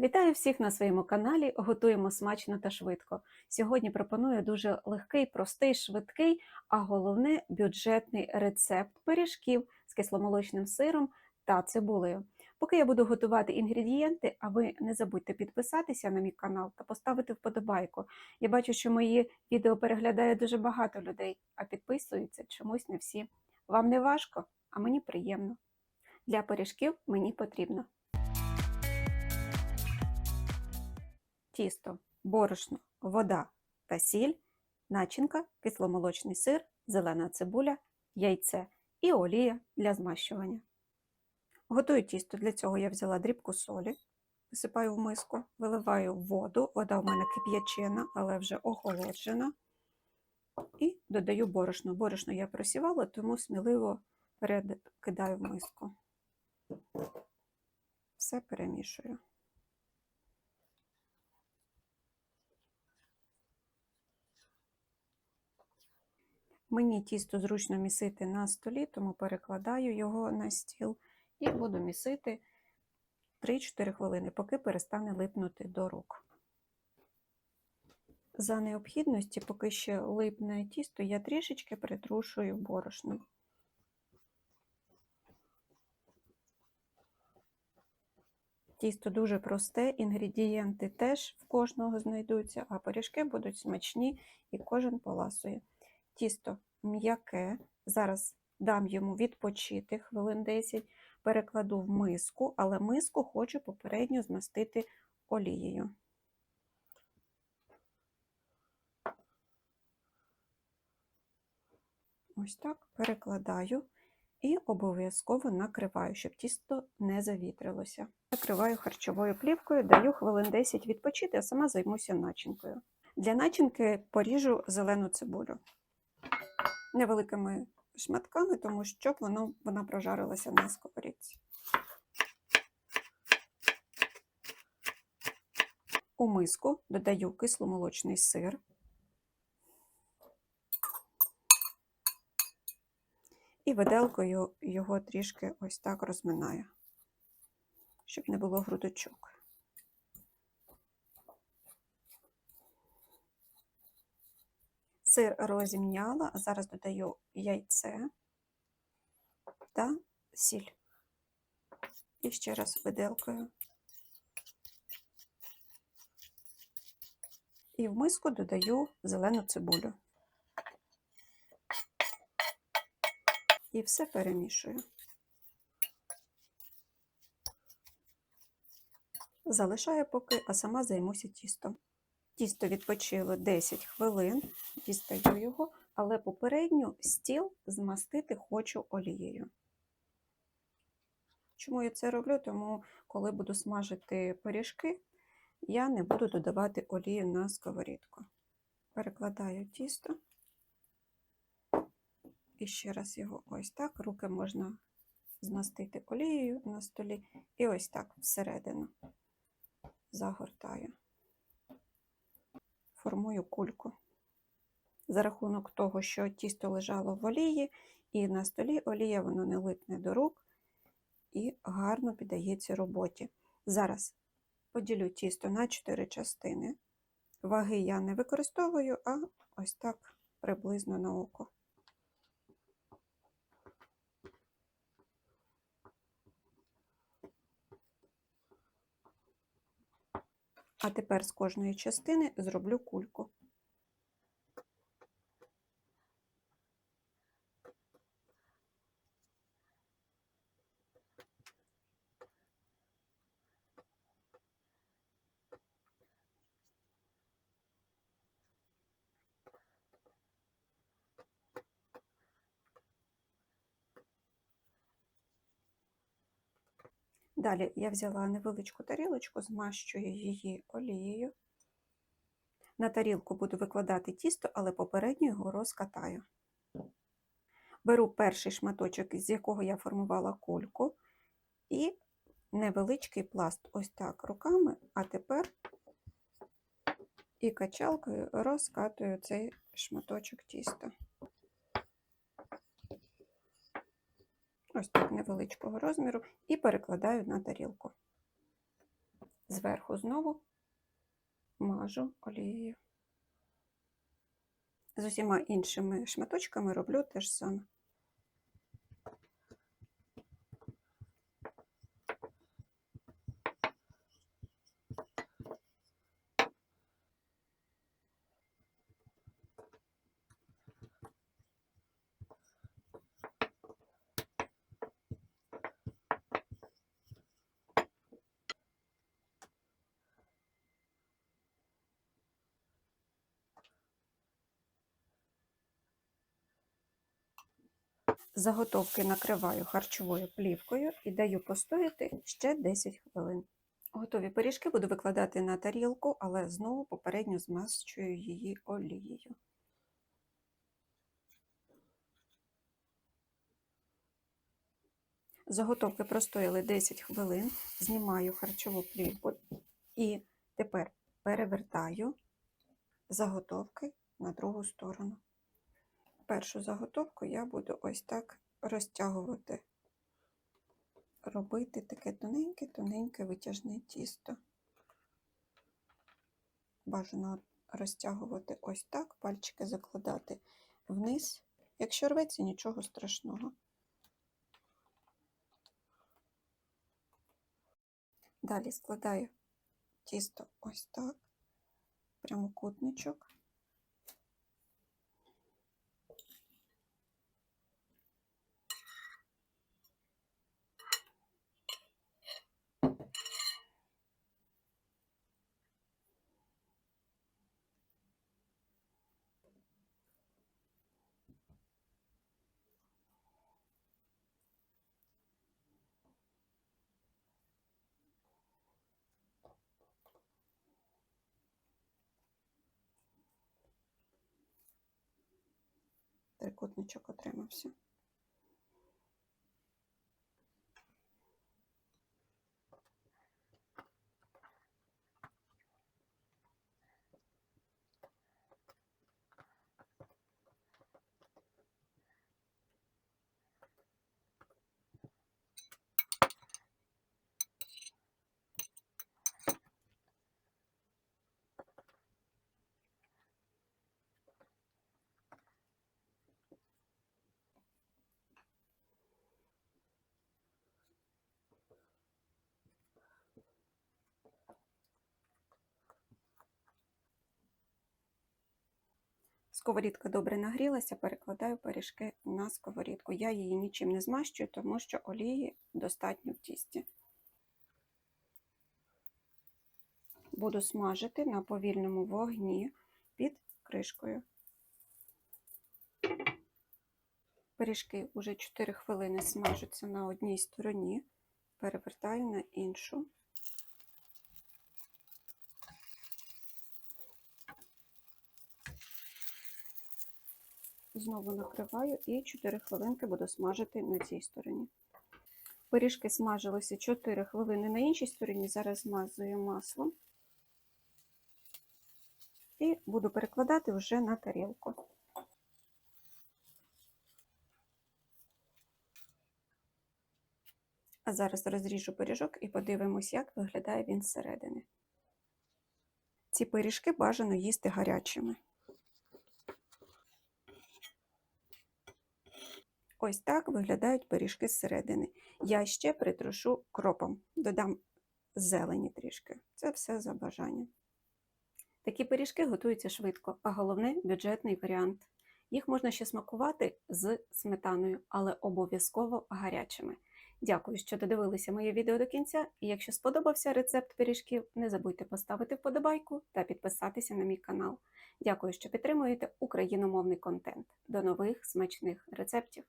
Вітаю всіх на своєму каналі. Готуємо смачно та швидко. Сьогодні пропоную дуже легкий, простий, швидкий, а головне бюджетний рецепт пиріжків з кисломолочним сиром та цибулею. Поки я буду готувати інгредієнти, а ви не забудьте підписатися на мій канал та поставити вподобайку. Я бачу, що мої відео переглядає дуже багато людей, а підписуються чомусь не всі. Вам не важко, а мені приємно. Для пиріжків мені потрібно тісто, борошно, вода та сіль, начинка, кисломолочний сир, зелена цибуля, яйце і олія для змащування. Готую тісто. Для цього я взяла дрібку солі, висипаю в миску, виливаю воду, вода у мене кип'ячена, але вже охолоджена. І додаю борошно. Борошно я просівала, тому сміливо перекидаю в миску. Все перемішую. Мені тісто зручно місити на столі, тому перекладаю його на стіл і буду місити 3-4 хвилини, поки перестане липнути до рук. За необхідності, поки ще липне тісто, я трішечки притрушую борошном. Тісто дуже просте, інгредієнти теж в кожного знайдуться, а пиріжки будуть смачні і кожен поласує. Тісто м'яке. Зараз дам йому відпочити хвилин 10, перекладу в миску, але миску хочу попередньо змастити олією. Ось так перекладаю і обов'язково накриваю, щоб тісто не завітрилося. Накриваю харчовою плівкою, даю хвилин 10 відпочити, а сама займуся начинкою. Для начинки поріжу зелену цибулю невеликими шматками, тому щоб воно, вона прожарилася на сковорідці. У миску додаю кисломолочний сир. І виделкою його трішки ось так розминаю, щоб не було грудочок. Сир розімняла, зараз додаю яйце та сіль. І ще раз виделкою. І в миску додаю зелену цибулю. І все перемішую. Залишаю поки, а сама займуся тістом. Тісто відпочило 10 хвилин, дістаю його, але попередньо стіл змастити хочу олією. Чому я це роблю? Тому, коли буду смажити пиріжки, я не буду додавати олію на сковорідку. Перекладаю тісто і ще раз його ось так. Руки можна змастити олією на столі, і ось так всередину загортаю формую кульку. За рахунок того, що тісто лежало в олії, і на столі олія воно не липне до рук і гарно піддається роботі. Зараз поділю тісто на 4 частини. Ваги я не використовую, а ось так приблизно на око. А тепер з кожної частини зроблю кульку. Далі я взяла невеличку тарілочку, змащую її олією. На тарілку буду викладати тісто, але попередньо його розкатаю. Беру перший шматочок, з якого я формувала кульку, і невеличкий пласт ось так руками, а тепер і качалкою розкатую цей шматочок тіста. Ось так невеличкого розміру, і перекладаю на тарілку. Зверху знову мажу олією. З усіма іншими шматочками роблю те ж саме. Заготовки накриваю харчовою плівкою і даю постояти ще 10 хвилин. Готові пиріжки буду викладати на тарілку, але знову попередньо змащую її олією. Заготовки простояли 10 хвилин, знімаю харчову плівку і тепер перевертаю заготовки на другу сторону. Першу заготовку я буду ось так розтягувати, робити таке тоненьке-тоненьке витяжне тісто. Бажано розтягувати ось так, пальчики закладати вниз. Якщо рветься, нічого страшного. Далі складаю тісто ось так, прямокутничок. Трикутничок отримався. Сковорідка добре нагрілася, перекладаю пиріжки на сковорідку. Я її нічим не змащую, тому що олії достатньо в тісті. Буду смажити на повільному вогні під кришкою. Пиріжки вже 4 хвилини смажуться на одній стороні, перевертаю на іншу. Знову накриваю і 4 хвилинки буду смажити на цій стороні. Пиріжки смажилися 4 хвилини на іншій стороні, зараз змазую маслом і буду перекладати вже на тарілку. А зараз розріжу пиріжок і подивимось, як виглядає він зсередини. Ці пиріжки бажано їсти гарячими. Ось так виглядають пиріжки зсередини. Я ще притрушу кропом, додам зелені трішки. Це все за бажанням. Такі пиріжки готуються швидко, а головне бюджетний варіант. Їх можна ще смакувати з сметаною, але обов'язково гарячими. Дякую, що додивилися моє відео до кінця. І якщо сподобався рецепт пиріжків, не забудьте поставити вподобайку та підписатися на мій канал. Дякую, що підтримуєте україномовний контент. До нових смачних рецептів!